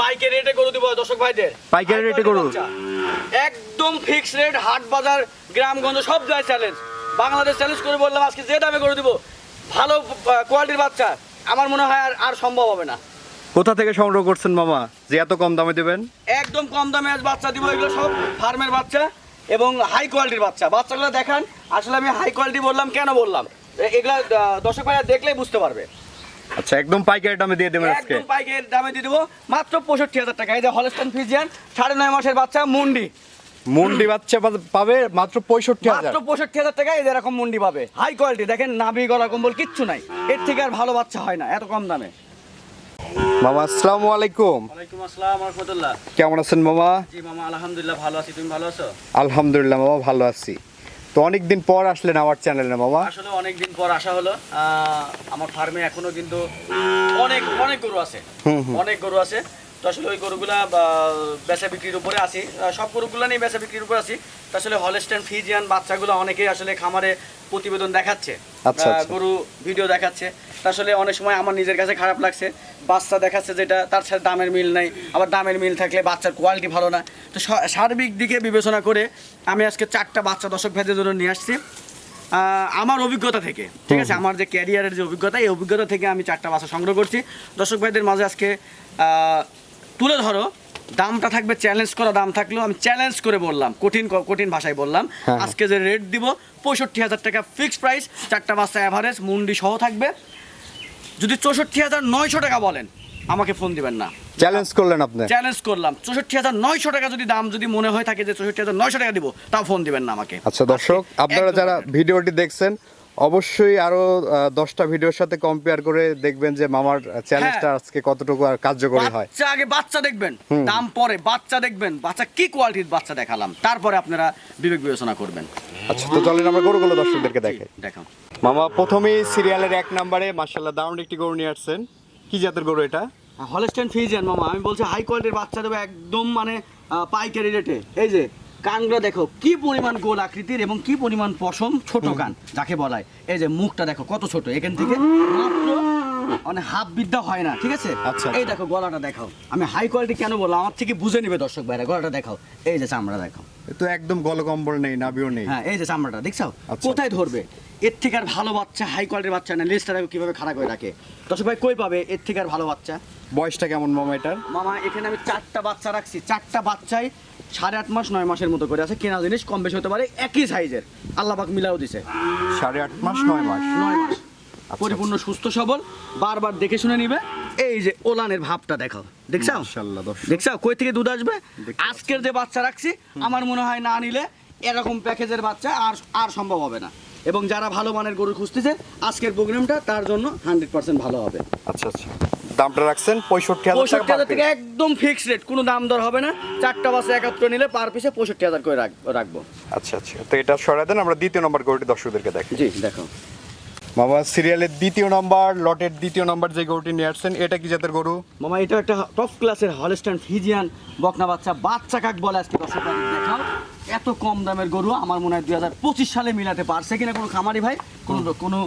পাইকারি রেটে গরু দিব দর্শক ভাইদের। পাইকারি রেটে গরু? একদম ফিক্স রেট হাট বাজার গ্রামগঞ্জ সব জায়গায় চ্যালেঞ্জ বাংলাদেশ চ্যালেঞ্জ করে বললাম আজকে যে দামে গরু দিব ভালো কোয়ালিটির বাচ্চা। আমার মনে হয় আর আর সম্ভব হবে না। কোথা থেকে সংগ্রহ করছেন মামা? যে এত কম দামে দেবেন? একদম কম দামে আজ বাচ্চা দিব এগুলো সব ফার্মের বাচ্চা এবং হাই কোয়ালিটির বাচ্চা। বাচ্চাগুলো দেখান আসলে আমি হাই কোয়ালিটি বললাম কেন বললাম? এগুলা দর্শক ভাইয়া দেখলেই বুঝতে পারবে। আচ্ছা একদম পাইকারি দামে দিয়ে দেবেন আজকে। একদম পাইকারি দামে দিয়ে দেবো। মাত্র পঁয়ষট্টি হাজার টাকা। এই যে হলস্টন ফিজিয়ান সাড়ে নয় মাসের বাচ্চা মুন্ডি। মুন্ডি বাচ্চা পাবে মাত্র পঁয়ষট্টি হাজার। মাত্র পঁয়ষট্টি হাজার টাকা এই যে এরকম মুন্ডি পাবে। হাই কোয়ালিটি দেখেন নাভি গলা কম্বল কিচ্ছু নাই। এর থেকে আর ভালো বাচ্চা হয় না এত কম দামে। মামা আসসালামু আলাইকুম। ওয়ালাইকুম আসসালাম রহমতুল্লাহ। কেমন আছেন মামা? জি মামা আলহামদুলিল্লাহ ভালো আছি। তুমি ভালো আছো? আলহামদুলিল্লাহ মামা ভালো আছি। তো অনেকদিন পর আসলেন আমার চ্যানেলে মামা। আসলে অনেকদিন পর আসা হলো। আমার ফার্মে এখনও কিন্তু অনেক অনেক গরু আছে। অনেক গরু আছে। তো আসলে ওই গরুগুলা বেচা বিক্রির উপরে আছি। সব গরুগুলো নিয়ে বেচা বিক্রির উপরে আছি। তো আসলে হলস্টেন ফিজিয়ান বাচ্চাগুলো অনেকেই আসলে খামারে প্রতিবেদন দেখাচ্ছে। আচ্ছা, আচ্ছা। গরু ভিডিও দেখাচ্ছে। আসলে অনেক সময় আমার নিজের কাছে খারাপ লাগছে। বাচ্চা দেখাচ্ছে যেটা তার সাথে দামের মিল নাই আবার দামের মিল থাকলে বাচ্চার কোয়ালিটি ভালো না। তো স- সার্বিক দিকে বিবেচনা করে আমি আজকে চারটা বাচ্চা দর্শক ভাইদের জন্য নিয়ে আসছি। আমার অভিজ্ঞতা থেকে ঠিক আছে? আমার যে ক্যারিয়ারের যে অভিজ্ঞতা এই অভিজ্ঞতা থেকে আমি চারটা বাচ্চা সংগ্রহ করছি। দর্শক ভাইদের মাঝে আজকে তুলে ধরো দামটা থাকবে চ্যালেঞ্জ করা দাম থাকলেও আমি চ্যালেঞ্জ করে বললাম কঠিন কঠিন ভাষায় বললাম। হ্যাঁ। আজকে যে রেট দিব পঁয়ষট্টি হাজার টাকা ফিক্সড প্রাইস চারটা বাচ্চা অ্যাভারেজ মুন্ডি সহ থাকবে। যদি চৌষট্টি হাজার নয়শো টাকা বলেন আমাকে ফোন দিবেন না। চ্যালেঞ্জ করলেন আপনি। চ্যালেঞ্জ করলাম। চৌষট্টি হাজার নয়শো টাকা যদি দাম যদি মনে হয়ে থাকে যে চৌষট্টি হাজার নয়শো টাকা দিব তাও ফোন দিবেন না আমাকে। আচ্ছা দর্শক আপনারা যারা ভিডিওটি দেখছেন অবশ্যই আরও দশটা ভিডিওর সাথে কম্পেয়ার করে দেখবেন যে মামার চ্যালেঞ্জটা। আজকে কতটুকু আর কার্যকরী হয়। বাচ্চা আগে বাচ্চা দেখবেন দাম পরে বাচ্চা দেখবেন বাচ্চা কি কোয়ালিটির বাচ্চা দেখালাম তারপরে আপনারা বিবেক বিবেচনা করবেন। আচ্ছা তো চলেন আমরা গরুগুলো দর্শকদেরকে দেখাই। দেখাও। মামা প্রথমেই সিরিয়ালের এক নম্বরে মার্শাল্লাহ দারুণ একটি গরু নিয়ে আসছেন। কি জাতের গরু এটা? হলস্টেন ফিজিয়ান মামা আমি বলছি হাই কোয়ালিটির বাচ্চা দেবো একদম মানে পাইকারি রেটে এই যে কানগুলো দেখো কি পরিমাণ গোল আকৃতির এবং কি পরিমাণ পশম ছোট কান যাকে বলায় এই যে মুখটা দেখো কত ছোট এখান থেকে মাত্র মানে হাফ বিদ্যা হয় না ঠিক আছে? আচ্ছা, এই দেখো গলাটা দেখাও। আমি হাই কোয়ালিটি কেন বললাম? আমার থেকে বুঝে নিবে দর্শক ভাইরা গলাটা দেখাও। এই যে চামড়া দেখাও। তো একদম গলকম্বল নেই নাবিও নেই। হ্যাঁ এই যে চামড়াটা দেখছ? আচ্ছা। কোথায় ধরবে? এর থেকে আর ভালো বাচ্চা হাই কোয়ালিটির বাচ্চা না লিস্টটা কীভাবে খারাপ করে রাখে? দর্শক ভাই কই পাবে? এর থেকে আর ভালো বাচ্চা? বয়সটা কেমন মামা এটার? মামা এখানে আমি চারটা বাচ্চা রাখছি। চারটা বাচ্চাই সাড়ে আট মাস নয় মাসের মতো করে আছে। কেনা জিনিস কম বেশি হতে পারে একই সাইজের আল্লাহ পাক মিলাও দিছে। সাড়ে আট মাস নয় মাস। নয় মাস। পরিপূর্ণ সুস্থ সবল বারবার দেখে শুনে নিবে। এই যে ওলানের ভাবটা দেখাও। দেখছ মাশাআল্লাহ দর্শক। দেখছ কই থেকে দুধ আসবে? আজকের যে বাচ্চা রাখছি আমার মনে হয় না নিলে এরকম প্যাকেজের বাচ্চা আর আর সম্ভব হবে না। এবং যারা ভালো মানের গরু খুঁজতেছে আজকের প্রোগ্রামটা তার জন্য হান্ড্রেড পার্সেন্ট ভালো হবে। আচ্ছা আচ্ছা। দামটা রাখছেন পঁয়ষট্টি পঁয়ষট্টি হাজার থেকে একদম ফিক্স রেট কোনো দাম দর হবে না। চারটা বাসে একাত্তর নিলে পার পিসে পঁয়ষট্টি হাজার করে রাখব। আচ্ছা আচ্ছা। তো এটা সরাই দেন আমরা দ্বিতীয় নম্বর গরুটি দর্শকদেরকে দেখি জি দেখো মামা সিরিয়ালের দ্বিতীয় নাম্বার লটের দ্বিতীয় নাম্বার যে গরুটি নিয়ে আসছেন এটা কি জাতের গরু? মামা এটা একটা টপ ক্লাসের হলস্টাইন ফিজিয়ান বকনা বাচ্চা। বাচ্চা কাক বলে আজকে দর্শক দেখাও। এত কম দামের গরু আমার মনে হয় দুই হাজার পঁচিশ সালে মিলাতে পারছে কিনা কোনো খামারি ভাই কোনো কোনো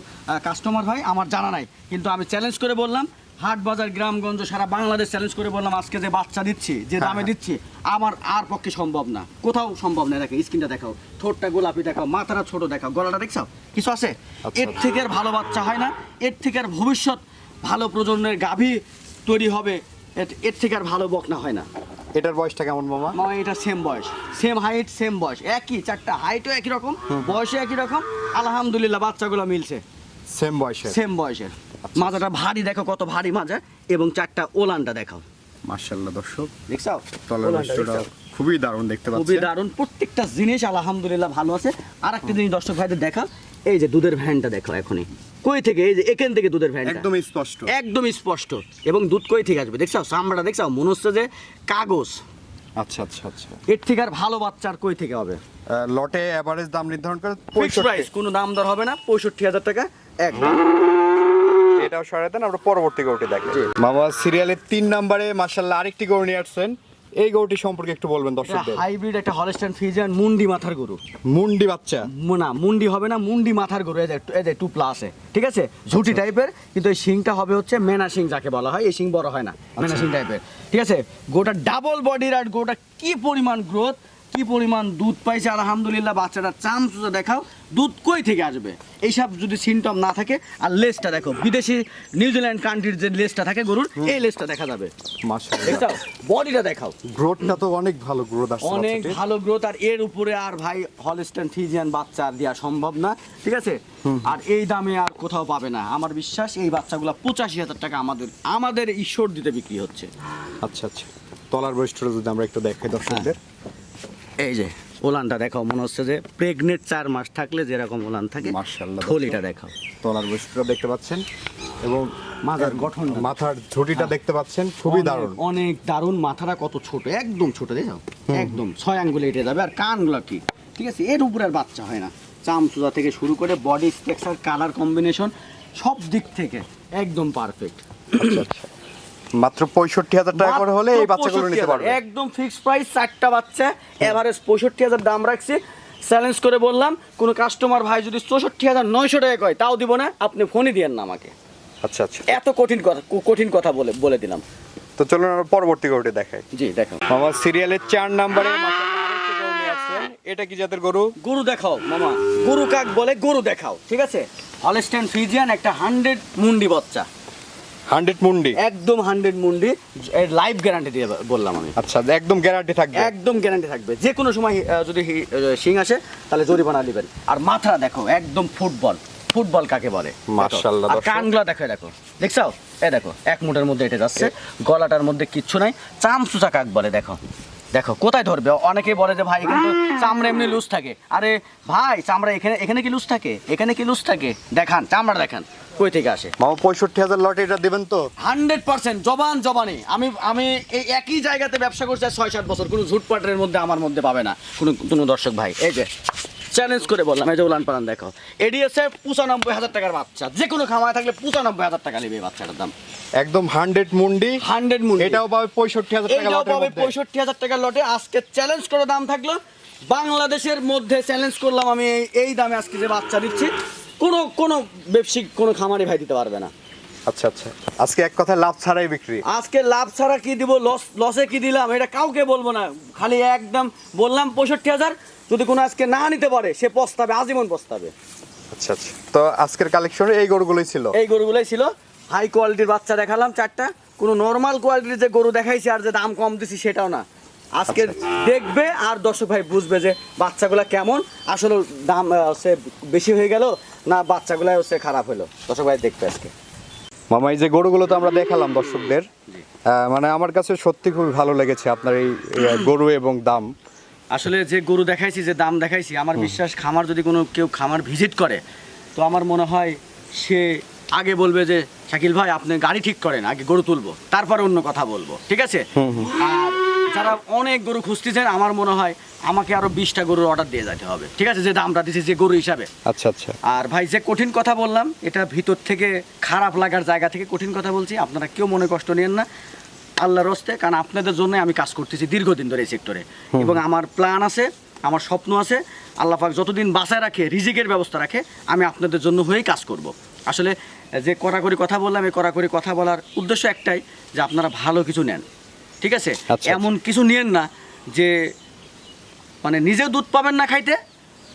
কাস্টমার ভাই আমার জানা নাই। কিন্তু আমি চ্যালেঞ্জ করে বললাম হাট বাজার গ্রামগঞ্জ সারা বাংলাদেশ চ্যালেঞ্জ করে বললাম আজকে যে বাচ্চা দিচ্ছি যে দামে হ্যাঁ। দিচ্ছি আমার আর পক্ষে সম্ভব না। কোথাও সম্ভব না দেখো স্কিনটা দেখাও। ঠোঁটটা গোলাপি দেখাও মাথাটা ছোট দেখাও। গলাটা দেখছ? কিছু আছে? আচ্ছা, এর। থেকে আর ভালো বাচ্চা হয় না এর থেকে আর ভবিষ্যৎ ভালো প্রজন্মের গাভী তৈরি হবে এর- এর থেকে আর ভালো বকনা হয় না। এটার বয়সটা কেমন মামা? মামা এটা সেম বয়স। সেম হাইট সেম বয়স। একই চারটা হাইটও একই রকম বয়সও একই রকম আলহামদুলিল্লাহ বাচ্চাগুলো মিলছে। সেম বয়সে সেম বয়সের। মাজাটা ভারী দেখো কত ভারী মাজা এবং চারটা ওলানটা দেখাও। মার্শাল্লাহ দর্শক দেখছাও? তলার খুবই দারুণ দেখতে খুবই দারুণ। প্রত্যেকটা জিনিস আলহামদুলিল্লাহ ভালো আছে। আর একটা জিনিস দর্শক ভাইদের দেখা এই যে দুধের ভ্যানটা দেখো এখনই। কই থেকে? এই যে এখান থেকে দুধের ভ্যানটা। একদম স্পষ্ট। একদম স্পষ্ট। এবং দুধ কই থেকে আসবে? দেখছ চামড়াটা দেখছ মনে হচ্ছে যে কাগজ। আচ্ছা আচ্ছা আচ্ছা। এর থেকে আর ভালো বাচ্চার কই থেকে হবে? লটে এভারেজ দাম নির্ধারণ করে প্রাইস কোনো দাম দর হবে না। পঁয়ষট্টি হাজার টাকা একদম সরাই দেন আমরা পরবর্তী গরুটি দেখি। মামা সিরিয়ালের তিন নম্বরে মার্শাল্লাহ আরেকটি গরু নিয়ে আসছেন। এই গরুটি সম্পর্কে একটু বলবেন দর্শকদের। হাইব্রিড একটা হলস্টাইন ফিজিয়ান মুন্ডি মাথার গরু। মুন্ডি বাচ্চা। না মুন্ডি হবে না মুন্ডি মাথার গরু। এই যে টু প্লাসে ঠিক আছে? ঝুটি টাইপের কিন্তু এই শিংটা হবে হচ্ছে মেনা শিং যাকে বলা হয়। এই শিং বড় হয় না মেনা শিং টাইপের ঠিক আছে? গোটা ডাবল বডির আর গোটা কি পরিমাণ গ্রোথ কি পরিমাণ দুধ পাইছে? আলহামদুলিল্লাহ বাচ্চাটা চামচুচা দেখাও। দুধ কই থেকে আসবে? এইসব যদি সিমটম না থাকে আর লেজটা দেখো বিদেশি নিউজিল্যান্ড কান্ট্রির যে লেজটা থাকে গরুর এই লেজটা দেখা যাবে। দেখছ? বডিটা দেখাও। গ্রোথটা তো অনেক ভালো গ্রোথ আসছে অনেক ভালো গ্রোথ আর এর উপরে আর ভাই হলস্টেন ফিজিয়ান বাচ্চা আর দেওয়া সম্ভব না ঠিক আছে? আর এই দামে আর কোথাও পাবে না। আমার বিশ্বাস এই বাচ্চাগুলো পঁচাশি হাজার টাকা আমাদের আমাদের ঈশ্বর দিতে বিক্রি হচ্ছে। আচ্ছা আচ্ছা। তলার বৈশিষ্ট্য যদি আমরা একটু দেখাই দর্শকদের। এই যে ওলানটা দেখাও। মনে হচ্ছে যে প্রেগনেন্ট চার মাস থাকলে যেরকম ওলান থাকে থলিটা দেখাও। তলার বৈশিষ্ট্য দেখতে পাচ্ছেন এবং মাথার গঠনটা। মাথার ঝুঁটিটা দেখতে পাচ্ছেন খুবই দারুণ। অনেক দারুণ মাথাটা কত ছোট একদম ছোট দেখো একদম ছয় আঙ্গুলে এটে যাবে আর কানগুলো কি? ঠিক আছে এর উপরে আর বাচ্চা হয় না। চামচুদা থেকে শুরু করে বডি স্ট্রাকচার কালার কম্বিনেশন সব দিক থেকে একদম পারফেক্ট আচ্ছা আচ্ছা। মাত্র পঁয়ষট্টি হাজার টাকা করে হলে এই বাচ্চাগুলো নিতে পারবে। একদম ফিক্স প্রাইস চারটা বাচ্চা। এভারেজ পঁয়ষট্টি হাজার দাম রাখছি। চ্যালেঞ্জ করে বললাম কোনো কাস্টমার ভাই যদি চৌষট্টি হাজার নয়শো টাকা কয় তাও দিব না। আপনি ফোনই দিয়েন না আমাকে। আচ্ছা আচ্ছা। এত কঠিন কথা কঠিন কথা বলে বলে দিলাম। তো চলুন আমরা পরবর্তী গরুটি দেখাই। জি দেখো আমার সিরিয়ালের চার নাম্বারে। এটা কি জাতের গরু? গরু দেখাও মামা। গরু কাক বলে গরু দেখাও ঠিক আছে? হলস্টেন ফিজিয়ান একটা হান্ড্রেড মুন্ডি বাচ্চা। হান্ড্রেড মুন্ডি? একদম হান্ড্রেড মুন্ডি লাইফ গ্যারান্টি দিয়ে বললাম আমি। আচ্ছা একদম গ্যারান্টি থাকবে। একদম গ্যারান্টি থাকবে। যে কোনো সময় যদি শিং আসে তাহলে জরিমানা আর মাথা দেখো একদম ফুটবল। ফুটবল কাকে বলে? মাশাআল্লাহ, আর। কানগুলো দেখো দেখো। দেখছ? এ দেখো এক মধ্যে এটা যাচ্ছে। গলাটার মধ্যে কিচ্ছু নাই। চামচুচা কাক বলে দেখো। দেখো কোথায় ধরবে? অনেকেই বলে যে ভাই এখানে তো চামড়া এমনি লুজ থাকে। আরে ভাই চামড়া এখানে এখানে কি লুজ থাকে? এখানে কি লুজ থাকে? দেখান চামড়া দেখান। কই থেকে আসে? মামা পঁয়ষট্টি হাজার লটে এটা দেবেন তো? হান্ড্রেড পার্সেন্ট জবান জবানি। আমি আমি এই একই জায়গাতে ব্যবসা করছি ছয় সাত বছর। কোনো ঝুটপাটের মধ্যে আমার মধ্যে পাবে না। কোনো কোনো দর্শক ভাই এই যে চ্যালেঞ্জ করে বললাম। এই যে উলান পালান দেখো। এডি হচ্ছে পঁচানব্বই হাজার টাকার বাচ্চা। যে কোনো খামায় থাকলে পঁচানব্বই হাজার টাকা নেবে বাচ্চাটার দাম। একদম হান্ড্রেড মুন্ডি। হান্ড্রেড মুন এটাও পাবে পঁয়ষট্টি হাজার টাকা লটের পাবে পঁয়ষট্টি হাজার টাকার লটে। আজকে চ্যালেঞ্জ করে দাম থাকল। বাংলাদেশের মধ্যে চ্যালেঞ্জ করলাম আমি এই দামে আজকে যে বাচ্চা দিচ্ছি। কোনো কোনো ব্যবসায়িক কোনো খামারে ভাই দিতে পারবে না। আচ্ছা আচ্ছা। আজকে এক কথায় লাভ ছাড়াই বিক্রি। আজকে লাভ ছাড়া কি দিব লস লসে কি দিলাম এটা কাউকে বলব না। খালি একদম বললাম পঁয়ষট্টি হাজার যদি কোনো আজকে না নিতে পারে সে পস্তাবে আজীবন পস্তাবে। আচ্ছা আচ্ছা। তো আজকের কালেকশনে এই গরুগুলোই ছিল? এই গরুগুলোই ছিল। হাই কোয়ালিটির বাচ্চা দেখালাম চারটা। কোনো নর্মাল কোয়ালিটির যে গরু দেখাইছি আর যে দাম কম দিছি সেটাও না। আজকে দেখবে আর দর্শক ভাই বুঝবে যে বাচ্চাগুলা কেমন। আসলে দাম হচ্ছে বেশি হয়ে গেল না বাচ্চাগুলা হচ্ছে খারাপ হলো। দর্শক ভাই দেখবে আজকে। মামা এই যে গরুগুলো তো আমরা দেখালাম দর্শকদের মানে আমার কাছে সত্যি খুবই ভালো লেগেছে আপনার এই এই, গরু এবং দাম। আসলে যে গরু দেখাইছি যে দাম দেখাইছি আমার বিশ্বাস খামার যদি কোনো কেউ খামার ভিজিট করে তো আমার মনে হয় সে আগে বলবে যে শাকিল ভাই আপনি গাড়ি ঠিক করেন আগে গরু তুলবো তারপরে অন্য কথা বলব। ঠিক আছে? আর যারা অনেক গরু খুঁজতেছেন আমার মনে হয় আমাকে আরও বিশটা গরুর অর্ডার দিয়ে যেতে হবে। ঠিক আছে? যে দামটা দিচ্ছি যে গরু হিসাবে। আচ্ছা আচ্ছা। আর ভাই যে কঠিন কথা বললাম এটা ভিতর থেকে খারাপ লাগার জায়গা থেকে কঠিন কথা বলছি আপনারা কেউ মনে কষ্ট নিয়েন না। আল্লাহর রস্তে কারণ আপনাদের জন্য আমি কাজ করতেছি দীর্ঘদিন ধরে এই সেক্টরে এবং আমার প্ল্যান আছে আমার স্বপ্ন আছে আল্লাহ পাক যতদিন বাঁচায় রাখে রিজিকের ব্যবস্থা রাখে আমি আপনাদের জন্য হয়েই কাজ করব। আসলে যে কড়াকড়ি কথা বললাম এই কড়াকড়ি কথা বলার উদ্দেশ্য একটাই যে আপনারা ভালো কিছু নেন। ঠিক আছে? আচ্ছা। এমন কিছু নিয়েন না যে মানে নিজে দুধ পাবেন না খাইতে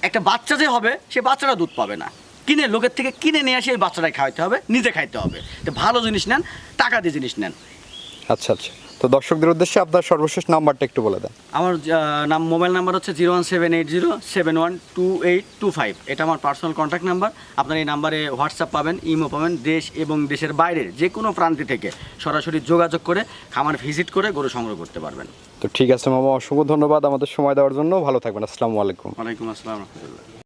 একটা বাচ্চা যে হবে সে বাচ্চারা দুধ পাবে না। কিনে লোকের থেকে কিনে নিয়ে আসে এই বাচ্চাটাই খাওয়াইতে হবে নিজে খাইতে হবে। তো ভালো জিনিস নেন টাকা দিয়ে জিনিস নেন। আচ্ছা আচ্ছা। তো দর্শকদের উদ্দেশ্যে আপনার সর্বশেষ নাম্বারটা একটু বলে দেন। আমার নাম মোবাইল নাম্বার হচ্ছে zero one seven eight zero seven one two eight two five. এটা আমার পার্সোনাল কন্ট্যাক্ট নাম্বার। আপনার এই নাম্বারে হোয়াটসঅ্যাপ পাবেন ইমো পাবেন দেশ এবং দেশের বাইরের যে কোনো প্রান্তি থেকে সরাসরি যোগাযোগ করে খামার ভিজিট করে গরু সংগ্রহ করতে পারবেন। তো ঠিক আছে মামা অসংখ্য ধন্যবাদ আমাদের সময় দেওয়ার জন্য। ভালো থাকবেন আসসালামু আলাইকুম। ওয়ালাইকুম আসসালাম রহমতুল্লাহ।